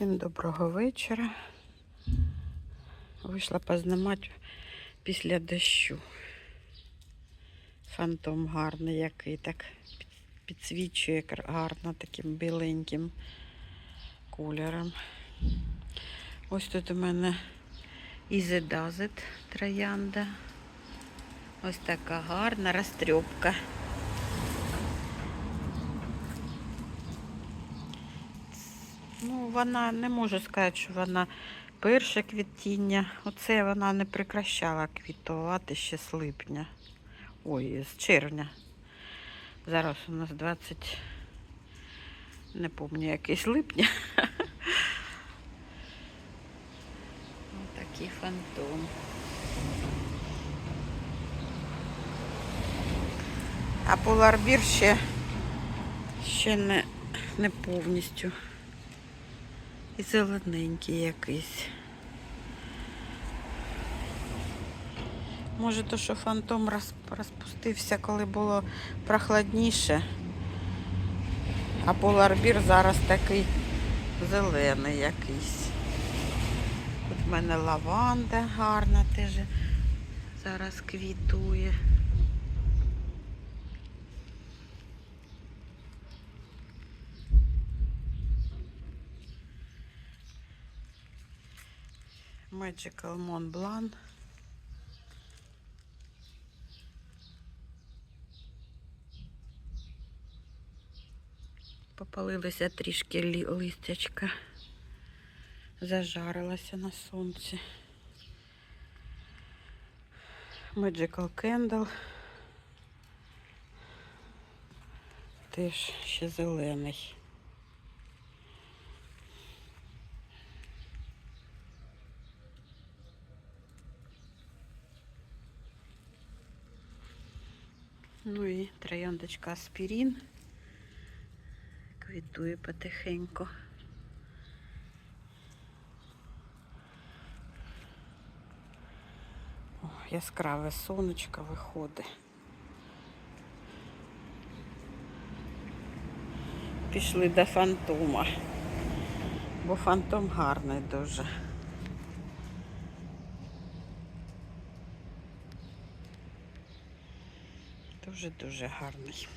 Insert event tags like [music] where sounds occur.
Всім доброго вечора. Вийшла познімати після дощу. Фантом гарний, який так підсвічує гарно таким біленьким кольором. Ось тут у мене ізидазит троянда. Ось така гарна розтрьопка. Ну, вона не можу сказати, що вона перше квітіння. Оце вона не прекращала квітувати ще з липня. Ой, з червня. Зараз у нас 20, не пам'ятаю, якийсь липня. [laughs] Отакий фантом. А поларбір ще, ще не, не повністю. І зелененький якийсь. Може, то, що фантом розпустився, коли було прохладніше. А поларбір зараз такий зелений якийсь. Тут в мене лаванда гарна теж зараз квітує. Magical Mont Blanc. Попалилося трішки листячка. Зажарилася на сонці. Magical Candle. Теж ще зелений. Ну і трояндочка аспірін. Квітує потихеньку. О, яскраве сонечко виходить. Пішли до фантома, бо фантом гарний дуже. Дуже-дуже гарний.